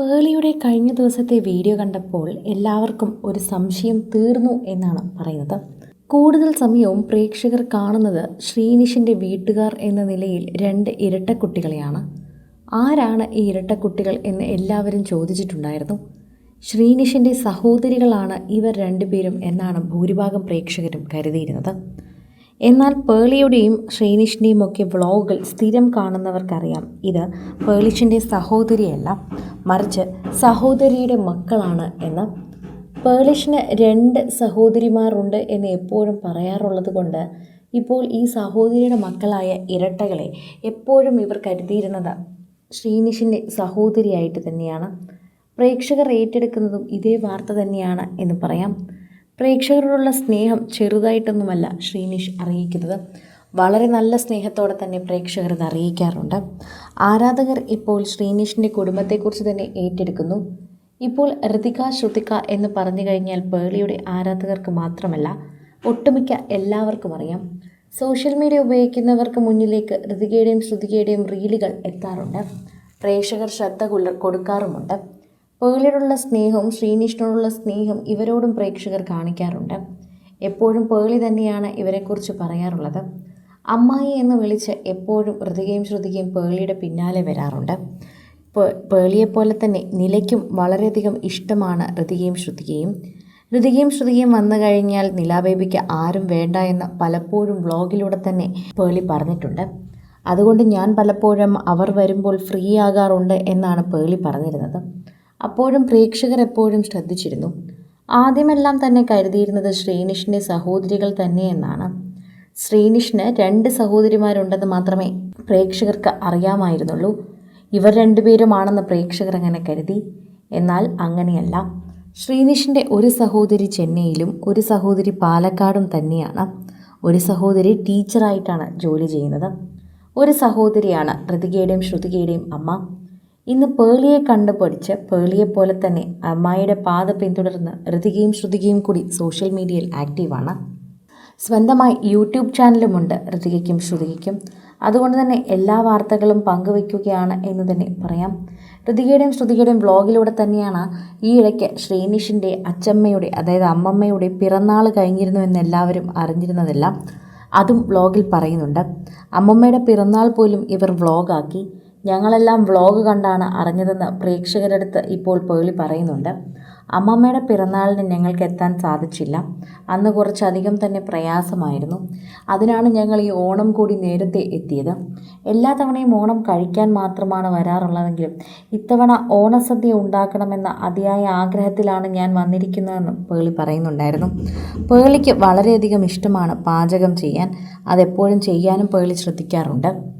പേളിയുടെ കഴിഞ്ഞ ദിവസത്തെ വീഡിയോ കണ്ടപ്പോൾ എല്ലാവർക്കും ഒരു സംശയം തീർന്നു എന്നാണ് പറയുന്നത്. കൂടുതൽ സമയവും പ്രേക്ഷകർ കാണുന്നത് ശ്രീനിഷിന്റെ വീട്ടുകാർ എന്ന നിലയിൽ രണ്ട് ഇരട്ടക്കുട്ടികളെയാണ്. ആരാണ് ഈ ഇരട്ടക്കുട്ടികൾ എന്ന് എല്ലാവരും ചോദിച്ചിട്ടുണ്ടായിരുന്നു. ശ്രീനിഷിന്റെ സഹോദരികളാണ് ഇവർ രണ്ടുപേരും എന്നാണ് ഭൂരിഭാഗം പ്രേക്ഷകരും കരുതിയിരുന്നത്. എന്നാൽ ശ്രീനിഷിന്റെയും ഒക്കെ വ്ളോഗുകൾ സ്ഥിരം കാണുന്നവർക്കറിയാം. ഇത് പേളിഷിന്റെ സഹോദരിയല്ല മറിച്ച് സഹോദരിയുടെ മക്കളാണ് എന്ന്. പേളിഷിന് രണ്ട് സഹോദരിമാരുണ്ട് എന്ന് എപ്പോഴും പറയാറുള്ളത് കൊണ്ട് ഇപ്പോൾ ഈ സഹോദരിയുടെ മക്കളായ ഇരട്ടകളെ എപ്പോഴും ഇവർ കരുതിയിരുന്നത് ശ്രീനിഷിന്റെ സഹോദരിയായിട്ട് തന്നെയാണ്. പ്രേക്ഷകർ ഏറ്റെടുക്കുന്നതും ഇതേ വാർത്ത തന്നെയാണ് എന്ന് പറയാം. പ്രേക്ഷകരോടുള്ള സ്നേഹം ചെറുതായിട്ടൊന്നുമല്ല ശ്രീനിഷ് അറിയിക്കുന്നത്. വളരെ നല്ല സ്നേഹത്തോടെ തന്നെ പ്രേക്ഷകർ ഇത് അറിയിക്കാറുണ്ട്. ആരാധകർ ഇപ്പോൾ ശ്രീനിഷിന്റെ കുടുംബത്തെക്കുറിച്ച് തന്നെ ഏറ്റെടുക്കുന്നു. ഇപ്പോൾ ഋതിക ശ്രുതിക എന്ന് പറഞ്ഞു കഴിഞ്ഞാൽ പേളിയുടെ ആരാധകർക്ക് മാത്രമല്ല ഒട്ടുമിക്ക എല്ലാവർക്കും അറിയാം. സോഷ്യൽ മീഡിയ ഉപയോഗിക്കുന്നവർക്ക് മുന്നിലേക്ക് ഋതികയുടെയും ശ്രുതികയുടെയും റീലുകൾ എത്താറുണ്ട്. പ്രേക്ഷകർ ശ്രദ്ധ കൊടുക്കാറുമുണ്ട്. പേളിയോടുള്ള സ്നേഹവും ശ്രീനിഷിനോടുള്ള സ്നേഹം ഇവരോടും പ്രേക്ഷകർ കാണിക്കാറുണ്ട്. എപ്പോഴും പേളി തന്നെയാണ് ഇവരെക്കുറിച്ച് പറയാറുള്ളത്. അമ്മായി എന്ന് വിളിച്ച് എപ്പോഴും ഹൃതികയും ശ്രുതികയും പേളിയുടെ പിന്നാലെ വരാറുണ്ട്. പേളിയെ പേളിയെപ്പോലെ തന്നെ നിലയ്ക്കും വളരെയധികം ഇഷ്ടമാണ് ഹൃതികയും ശ്രുതികയും. ഹൃതികയും ശ്രുതികയും വന്നു കഴിഞ്ഞാൽ നിലാബേബിക്ക് ആരും വേണ്ട എന്ന് പലപ്പോഴും വ്ളോഗിലൂടെ തന്നെ പേളി പറഞ്ഞിട്ടുണ്ട്. അതുകൊണ്ട് ഞാൻ പലപ്പോഴും അവർ വരുമ്പോൾ ഫ്രീ ആകാറുണ്ട് എന്നാണ് പേളി പറഞ്ഞിരുന്നത്. അപ്പോഴും പ്രേക്ഷകർ എപ്പോഴും ശ്രദ്ധിച്ചിരുന്നു. ആദ്യമെല്ലാം തന്നെ കരുതിയിരുന്നത് ശ്രീനിഷിന്റെ സഹോദരികൾ തന്നെയെന്നാണ്. ശ്രീനിഷിന് രണ്ട് സഹോദരിമാരുണ്ടെന്ന് മാത്രമേ പ്രേക്ഷകർക്ക് അറിയാമായിരുന്നുള്ളൂ. ഇവർ രണ്ടുപേരുമാണെന്ന് പ്രേക്ഷകർ അങ്ങനെ കരുതി. എന്നാൽ അങ്ങനെയല്ല. ശ്രീനിഷിന്റെ ഒരു സഹോദരി ചെന്നൈയിലും ഒരു സഹോദരി പാലക്കാടും തന്നെയാണ്. ഒരു സഹോദരി ടീച്ചറായിട്ടാണ് ജോലി ചെയ്യുന്നത്. ഒരു സഹോദരിയാണ് ഋതികയുടെയും ശ്രുതികയുടെയും അമ്മ. ഇന്ന് പേളിയെ കണ്ടു പഠിച്ച് പേളിയെ പോലെ തന്നെ അമ്മായിയുടെ പാത പിന്തുടർന്ന് ഋതികയും ശ്രുതികയും കൂടി സോഷ്യൽ മീഡിയയിൽ ആക്റ്റീവാണ്. സ്വന്തമായി യൂട്യൂബ് ചാനലുമുണ്ട് ഋതികയ്ക്കും ശ്രുതികയ്ക്കും. അതുകൊണ്ട് തന്നെ എല്ലാ വാർത്തകളും പങ്കുവയ്ക്കുകയാണ് എന്ന് തന്നെ പറയാം. ഋതികയുടെയും ശ്രുതികയുടെയും വ്ളോഗിലൂടെ തന്നെയാണ് ഈ ഇടയ്ക്ക് ശ്രീനിഷിന്റെ അച്ചമ്മയുടെ അതായത് അമ്മമ്മയുടെ പിറന്നാൾ കഴിഞ്ഞിരുന്നു എന്ന് എല്ലാവരും അറിഞ്ഞിരുന്നതല്ല അതും വ്ളോഗിൽ പറയുന്നുണ്ട്. അമ്മമ്മയുടെ പിറന്നാൾ പോലും ഇവർ വ്ളോഗാക്കി. ഞങ്ങളെല്ലാം വ്ളോഗ് കണ്ടാണ് അറിഞ്ഞതെന്ന് പ്രേക്ഷകരടുത്ത് ഇപ്പോൾ പേളി പറയുന്നുണ്ട്. അമ്മമ്മയുടെ പിറന്നാളിന് ഞങ്ങൾക്ക് എത്താൻ സാധിച്ചില്ല. അന്ന് കുറച്ചധികം തന്നെ പ്രയാസമായിരുന്നു. അതിനാണ് ഞങ്ങൾ ഈ ഓണം കൂടി നേരത്തെ എത്തിയത്. എല്ലാ തവണയും ഓണം കഴിക്കാൻ മാത്രമാണ് വരാറുള്ളതെങ്കിലും ഇത്തവണ ഓണസദ്യ ഉണ്ടാക്കണമെന്ന അതിയായ ആഗ്രഹത്തിലാണ് ഞാൻ വന്നിരിക്കുന്നതെന്ന് പേളി പറയുന്നുണ്ടായിരുന്നു. പേളിക്ക് വളരെയധികം ഇഷ്ടമാണ് പാചകം ചെയ്യാൻ. അതെപ്പോഴും ചെയ്യാനും പേളി ശ്രദ്ധിക്കാറുണ്ട്.